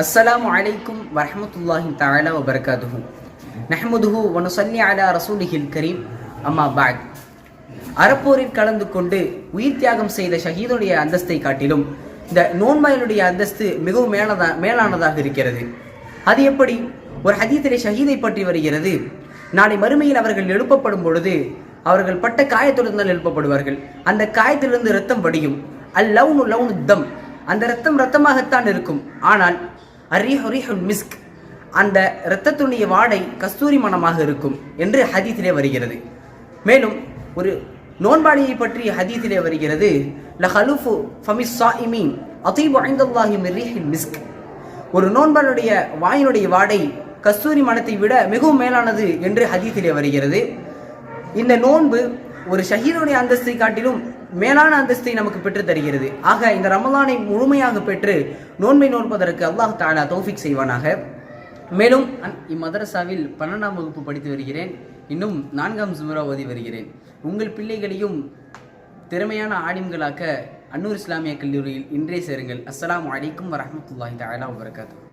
அஸ்ஸலாம் வலைக்கும் வரமத்துல்லாஹி தாலா வபர்காதுஹு நஹமுதுஹு வனுசல்லி அலா ரசூலிஹில் கரீம். அம்மா பாக் அறப்போரில் கலந்து கொண்டு உயிர் தியாகம் செய்த ஷஹீதுடைய அந்தஸ்தை காட்டிலும் இந்த நோன்மயனுடைய அந்தஸ்து மிகவும் மேலதா மேலானதாக இருக்கிறது. அது எப்படி? ஒரு ஹதீத்திலே ஷஹீதை பற்றி வருகிறது. நாளை மறுமையில் அவர்கள் எழுப்பப்படும் பொழுது அவர்கள் பட்ட காயத்துடன் எழுப்பப்படுவார்கள். அந்த காயத்திலிருந்து ரத்தம் வடியும். அல் லவுனு லவுனு தம். அந்த ரத்தம் ரத்தமாகத்தான் இருக்கும். ஆனால் அரிஹரிஹுல் மிஸ்க் அந்த இரத்தத்துடைய வாடை கஸ்தூரி மனமாக இருக்கும் என்று ஹதீத்திலே வருகிறது. மேலும் ஒரு நோன்பாளியை பற்றி ஹதீத்திலே வருகிறது லஹலுஃபு ஃபமிஸ் சாயிமீன் அதீபு ஐந்தல்லாஹி மின் மிஸ்க். ஒரு நோன்பாளுடைய வாயினுடைய வாடை கஸ்தூரி மனத்தை விட மிகவும் மேலானது என்று ஹதீத்திலே வருகிறது. இந்த நோன்பு ஒரு ஷஹீதுடைய அந்தஸ்தை காட்டிலும் மேலான அந்தஸ்தை நமக்கு பெற்று தருகிறது. ஆக இந்த ரமலானை முழுமையாக பெற்று நோன்பை நோன்பதற்கு அல்லாஹ் தாலா தௌஃபிக் செய்வானாக. மேலும் இம்மதரசாவில் பன்னெண்டாம் வகுப்பு படித்து வருகிறேன். இன்னும் நான்காம் சுமரா ஓதி வருகிறேன். உங்கள் பிள்ளைகளையும் திறமையான ஆடிம்களாக்க அன்னூர் இஸ்லாமிய கல்லூரியில் இன்றே சேருங்கள். அஸ்லாம் அலைக்கும் வரமத்துல்லாஹி தாலா வரகாத்து